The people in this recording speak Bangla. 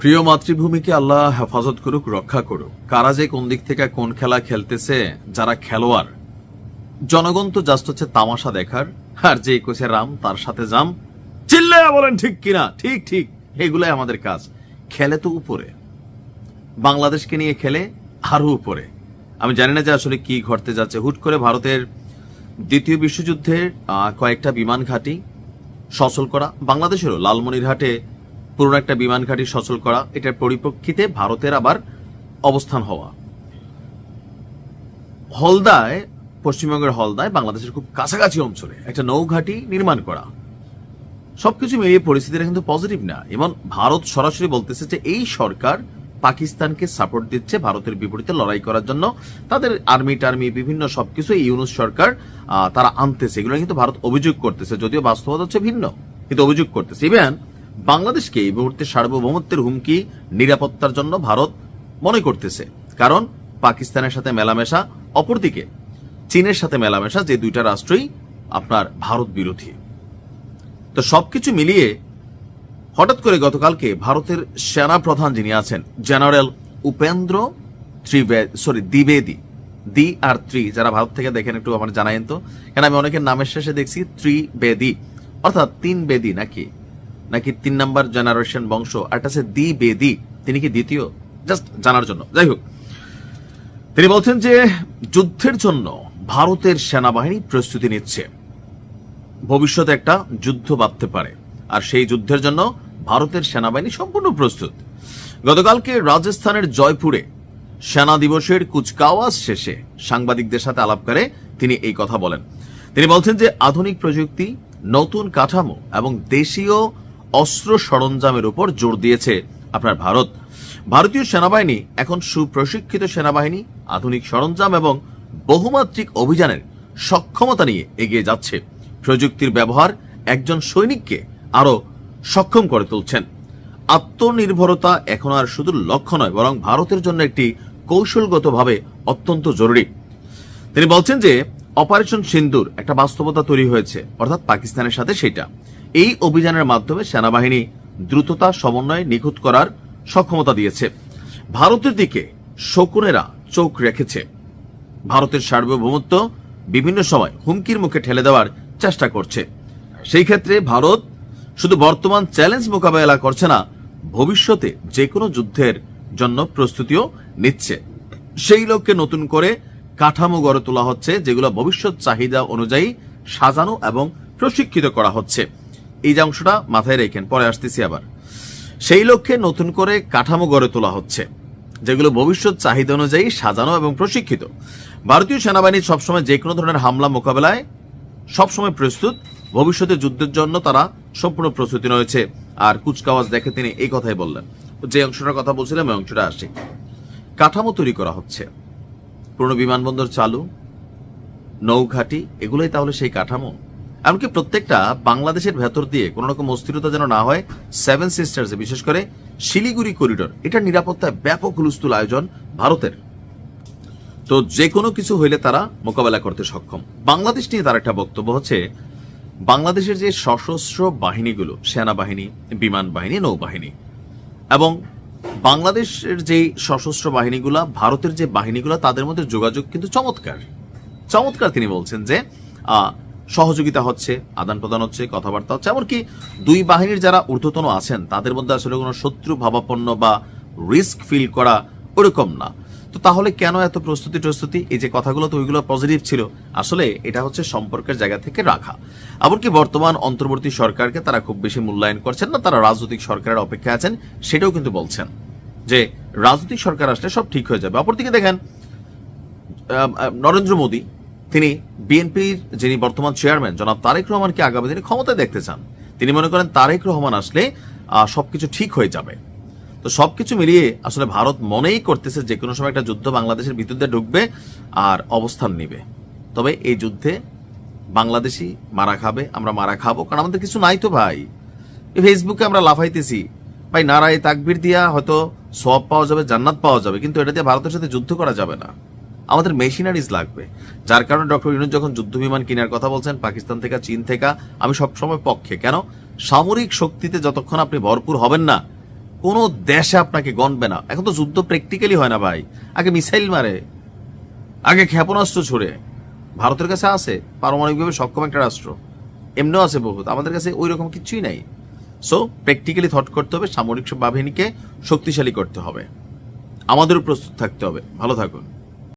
প্রিয় মাতৃভূমিকে আল্লাহ হেফাজত করুক, রক্ষা করুক। কারা যে কোন দিক থেকে কোন খেলা খেলতেছে, যারা খেলোয়াড়, জনগণ তো জাস্ট হচ্ছে তামাশা দেখার, আর যে কোচে রাম, তার সাথে জাম। চিল্লে বলেন, ঠিক কিনা? ঠিক ঠিক, এগুলাই আমাদের কাজ। খেলে তো উপরে। বাংলাদেশকে নিয়ে খেলে আরও উপরে। আমি জানি না যে আসলে কি ঘটতে যাচ্ছে। হুট করে ভারতের দ্বিতীয় বিশ্বযুদ্ধের কয়েকটা বিমান ঘাঁটি সচল করা বাংলাদেশেরও। লালমনিরহাটে পুরনো একটা বিমান ঘাঁটি সচল করা, এটার পরিপ্রেক্ষিতে ভারতের আবার অবস্থান হওয়া। হলদায়, পশ্চিমবঙ্গের হলদায় বাংলাদেশের খুব কাছাকাছি অঞ্চলে একটা নৌঘাটি নির্মাণ করা। সবকিছু মিলিয়ে পরিস্থিতিটা কিন্তু পজিটিভ না। এবং ভারত সরাসরি বলতেছে যে এই সরকার পাকিস্তানকে সাপোর্ট দিচ্ছে ভারতের বিপরীতে লড়াই করার জন্য। তাদের আর্মি টার্মি বিভিন্ন সবকিছু এই ইউনুস সরকার তারা আনতেছে। এগুলো কিন্তু ভারত অভিযোগ করতেছে, যদিও বাস্তবতা হচ্ছে ভিন্ন, কিন্তু অভিযোগ করতেছে। ইভেন বাংলাদেশকে এই মুহূর্তে সার্বভৌমত্বের হুমকি, নিরাপত্তার জন্য ভারত মনে করতেছে। কারণ পাকিস্তানের সাথে মেলামেশা, অপরদিকে চীনের সাথে মেলামেশা যে দুইটা রাষ্ট্রই আপনার ভারত বিরোধী। তো সবকিছু মিলিয়ে হঠাৎ করে গতকালকে ভারতের সেনা প্রধান যিনি আছেন, জেনারেল উপেন্দ্র ত্রিবেদ সরি, দ্বিবেদী দি আর ত্রি যারা ভারত থেকে দেখেন একটু আমার জানাইন তো। কেন আমি অনেকের নামের শেষে দেখছি ত্রিবেদী, অর্থাৎ তিন বেদী নাকি? নাকি তিন নাম্বার জেনারেশন বংশ? আর আছে দ্বিবেদী তিনি কি দ্বিতীয়? জাস্ট জানার জন্য। যাই হোক। তিনি বলছেন যে, যুদ্ধের জন্য ভারতের সেনাবাহিনী প্রস্তুতি নিচ্ছে। ভবিষ্যতে একটা যুদ্ধ বাঁধতে পারে। আর সেই যুদ্ধের জন্য ভারতের সেনাবাহিনী সম্পূর্ণ প্রস্তুত। গতকালকে রাজস্থানের জয়পুরে সেনা দিবসের কুচকাওয়াজ শেষে সাংবাদিকদের সাথে আলাপ করে তিনি এই কথা বলেন। তিনি বলছেন যে, আধুনিক প্রযুক্তি, নতুন কাঠামো এবং দেশীয় অস্ত্র সরঞ্জামের উপর জোর দিয়েছে আপনার ভারত। ভারতীয় সেনাবাহিনী এখন সুপ্রশিক্ষিত সেনাবাহিনী, আধুনিক সরঞ্জাম এবং বহুমাত্রিক অভিযানের সক্ষমতা নিয়ে এগিয়ে যাচ্ছে। প্রযুক্তির ব্যবহার একজন সৈনিককে আরও সক্ষম করে তুলছেন। আত্মনির্ভরতা এখন আর শুধু লক্ষ্য নয়, বরং ভারতের জন্য একটি কৌশলগতভাবে অত্যন্ত জরুরি। তিনি বলছেন যে, অপারেশন সিন্দুর একটা বাস্তবতা তৈরি হয়েছে, অর্থাৎ পাকিস্তানের সাথে সেটা এই অভিযানের মাধ্যমে সেনাবাহিনী দ্রুততা সমন্বয় নিখুঁত করার সক্ষমতা দিয়েছে। ভারতের দিকে শকুনেরা চোখ রেখেছে। ভারতের সার্বভৌমত্ব বিভিন্ন সময় হুমকির মুখে ঠেলে দেওয়ার চেষ্টা করছে। সেই ক্ষেত্রে ভারত শুধু বর্তমান চ্যালেঞ্জ মোকাবেলা করছে না, ভবিষ্যতে যে কোনো যুদ্ধের জন্য প্রস্তুতিও নিচ্ছে। সেই লক্ষ্যে নতুন করে কাঠামো গড়ে তোলা হচ্ছে, যেগুলো ভবিষ্যৎ চাহিদা অনুযায়ী সাজানো এবং প্রশিক্ষিত করা হচ্ছে। এই যে অংশটা মাথায় রেখেন, পরে আসতেছি আবার। সেই লক্ষ্যে নতুন করে কাঠামো গড়ে তোলা হচ্ছে, যেগুলো ভবিষ্যৎ চাহিদা অনুযায়ী সাজানো এবং প্রশিক্ষিত। ভারতীয় সেনাবাহিনী সবসময় যে কোনো ধরনের হামলা মোকাবেলায় সবসময় প্রস্তুত। ভবিষ্যতে যুদ্ধের জন্য তারা সম্পূর্ণ প্রস্তুতি রয়েছে আর কুচকাওয়াজ দেখে তিনি এই কথাই বললেন। যে অংশটার কথা বলছিলাম, ওই অংশটা আসি। কাঠামো তৈরি করা হচ্ছে। পুরনো বিমানবন্দর চালু, নৌঘাটি, এগুলোই তাহলে সেই কাঠামো? এমনকি প্রত্যেকটা বাংলাদেশের ভেতর দিয়ে কোনো রকম অস্থিরতা যেন না হয় সেভেন সিস্টার্সে বিশেষ করে শিলিগুড়ি করিডোর এটার নিরাপত্তায় ব্যাপক হুলস্থুল আয়োজন ভারতের। তো যে কোনো কিছু হইলে তারা মোকাবেলা করতে সক্ষম। বাংলাদেশ নিয়ে তার একটা বক্তব্য হচ্ছে, বাংলাদেশের যে সশস্ত্র বাহিনীগুলো, সেনাবাহিনী, বিমান বাহিনী, নৌবাহিনী, এবং বাংলাদেশের যে সশস্ত্র বাহিনীগুলা, ভারতের যে বাহিনীগুলো, তাদের মধ্যে যোগাযোগ কিন্তু চমৎকার। চমৎকার তিনি বলছেন যে সহযোগিতা হচ্ছে, আদান প্রদান হচ্ছে, কথাবার্তা হচ্ছে। এমনকি দুই বাহিনীর যারা ঊর্ধ্বতন আছেন, তাদের মধ্যে আসলে কোনো শত্রু ভাবাপন্ন বা রিস্ক ফিল করা ওরকম না। তো তাহলে কেন এত প্রস্তুতি প্রস্তুতি এই যে কথাগুলো, তো ওইগুলো পজিটিভ ছিল। আসলে এটা হচ্ছে সম্পর্কের জায়গা থেকে রাখা। এমনকি বর্তমান অন্তর্বর্তী সরকারকে তারা খুব বেশি মূল্যায়ন করছেন না, তারা রাজনৈতিক সরকারের অপেক্ষা আছেন, সেটাও কিন্তু বলছেন যে রাজনৈতিক সরকার আসলে সব ঠিক হয়ে যাবে। অপরদিকে দেখেন নরেন্দ্র মোদী তিনি বিএনপির যিনি বর্তমান চেয়ারম্যান, জনাব তারেক রহমানকে আগামী দিনে ক্ষমতায় দেখতে চান। তিনি মনে করেন তারেক রহমান আসলে সবকিছু ঠিক হয়ে যাবে। তো সবকিছু মিলিয়ে আসলে ভারত মনেই করতেছে যে কোনো সময় একটা যুদ্ধ বাংলাদেশের দিয়ে ঢুকবে আর অবস্থান নিবে। তবে এই যুদ্ধে বাংলাদেশি মারা খাবে, আমরা মারা খাব, কারণ আমাদের কিছু নাই তো ভাই। ফেসবুকে আমরা লাফাইতেছি। ভাই, নারায় তাকবির দিয়া হয়তো সব পাওয়া যাবে, জান্নাত পাওয়া যাবে, কিন্তু এটা দিয়ে ভারতের সাথে যুদ্ধ করা যাবে না। আমাদের মেশিনারিজ লাগবে। যার কারণে ডক্টর ইউনুস যখন যুদ্ধ বিমান কেনার কথা বলছেন, পাকিস্তান থেকে, চীন থেকে, আমি সবসময় পক্ষে। কেন? সামরিক শক্তিতে যতক্ষণ আপনি ভরপুর হবেন না, কোনো দেশে আপনাকে গণবে না। এখন তো যুদ্ধ প্র্যাকটিক্যালি হয় না ভাই। আগে মিসাইল মারে, আগে ক্ষেপণাস্ত্র ছড়ে। ভারতের কাছে আছে, পারমাণবিকভাবে সক্ষম একটা রাষ্ট্র। এমনিও আছে বহুত, আমাদের কাছে ওই রকম কিছুই নাই। সো প্র্যাকটিক্যালি থট করতে হবে, সামরিক বাহিনীকে শক্তিশালী করতে হবে। আমাদেরও প্রস্তুত থাকতে হবে। ভালো থাকুন।